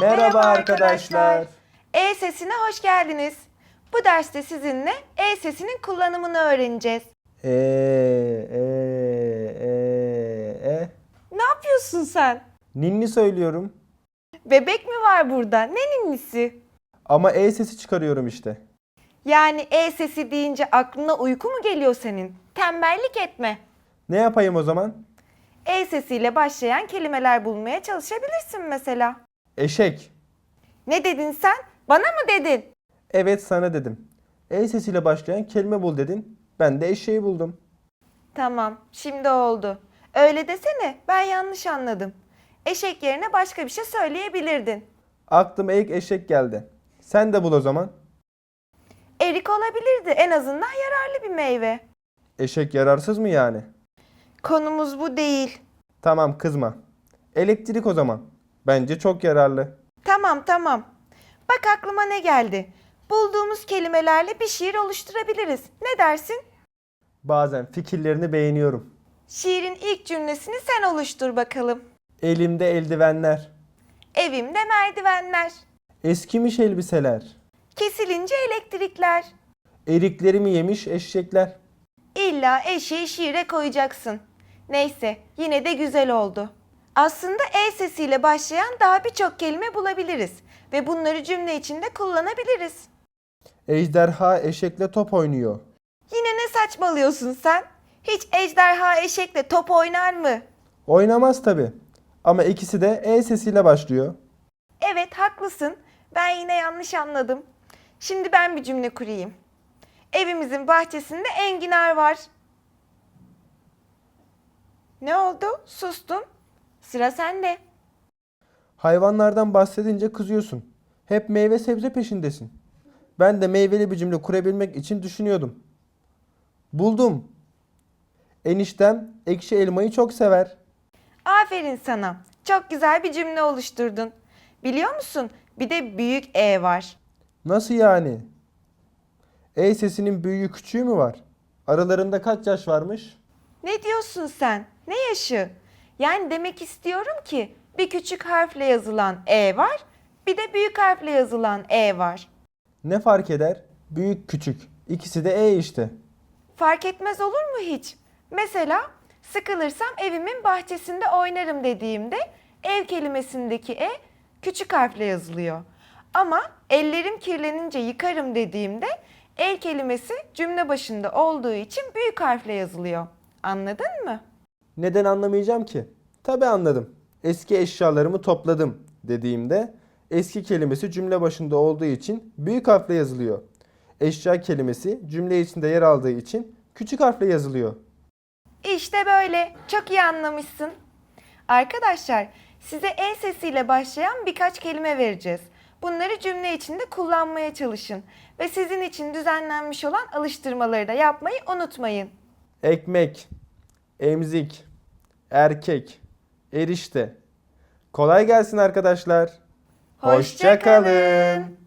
Merhaba arkadaşlar. E sesine hoş geldiniz. Bu derste sizinle E sesinin kullanımını öğreneceğiz. E, e, e, e. Ne yapıyorsun sen? Ninni söylüyorum. Bebek mi var burada? Ne ninnisi? Ama E sesi çıkarıyorum işte. Yani E sesi deyince aklına uyku mu geliyor senin? Tembellik etme. Ne yapayım o zaman? E sesiyle başlayan kelimeler bulmaya çalışabilirsin mesela. Eşek. Ne dedin sen? Bana mı dedin? Evet sana dedim. E sesiyle başlayan kelime bul dedin. Ben de eşeği buldum. Tamam, şimdi oldu. Öyle desene, ben yanlış anladım. Eşek yerine başka bir şey söyleyebilirdin. Aklıma ilk eşek geldi. Sen de bul o zaman. Erik olabilirdi, en azından yararlı bir meyve. Eşek yararsız mı yani? Konumuz bu değil. Tamam kızma. Elektrik o zaman. Bence çok yararlı. Tamam, tamam. Bak aklıma ne geldi. Bulduğumuz kelimelerle bir şiir oluşturabiliriz. Ne dersin? Bazen fikirlerini beğeniyorum. Şiirin ilk cümlesini sen oluştur bakalım. Elimde eldivenler. Evimde merdivenler, Eskimiş elbiseler. kesilince elektrikler. Eriklerimi yemiş eşekler. İlla eşeği şiire koyacaksın. Neyse yine de güzel oldu. Aslında E sesiyle başlayan daha birçok kelime bulabiliriz ve bunları cümle içinde kullanabiliriz. Ejderha eşekle top oynuyor. Yine ne saçmalıyorsun sen? Hiç ejderha eşekle top oynar mı? Oynamaz tabi. Ama ikisi de E sesiyle başlıyor. Evet haklısın. Ben yine yanlış anladım. Şimdi ben bir cümle kurayım. Evimizin bahçesinde enginar var. Ne oldu? Sustun. Sıra sende. Hayvanlardan bahsedince kızıyorsun. Hep meyve sebze peşindesin. Ben de meyveli bir cümle kurabilmek için düşünüyordum. Buldum. Eniştem ekşi elmayı çok sever. Aferin sana. Çok güzel bir cümle oluşturdun. Biliyor musun? Bir de büyük E var. Nasıl yani? E sesinin büyüğü küçüğü mü var? Aralarında kaç yaş varmış? Ne diyorsun sen? Ne yaşı? Yani demek istiyorum ki bir küçük harfle yazılan E var, bir de büyük harfle yazılan E var. Ne fark eder? Büyük küçük. İkisi de E işte. Fark etmez olur mu hiç? Mesela sıkılırsam evimin bahçesinde oynarım dediğimde ev kelimesindeki E küçük harfle yazılıyor. Ama ellerim kirlenince yıkarım dediğimde el kelimesi cümle başında olduğu için büyük harfle yazılıyor. Anladın mı? Neden anlamayacağım ki? Tabi anladım. Eski eşyalarımı topladım dediğimde eski kelimesi cümle başında olduğu için büyük harfle yazılıyor. Eşya kelimesi cümle içinde yer aldığı için küçük harfle yazılıyor. İşte böyle. Çok iyi anlamışsın. Arkadaşlar, size E sesiyle başlayan birkaç kelime vereceğiz. Bunları cümle içinde kullanmaya çalışın ve sizin için düzenlenmiş olan alıştırmaları da yapmayı unutmayın. Ekmek, emzik, erkek, erişte. Kolay gelsin arkadaşlar. Hoşça kalın.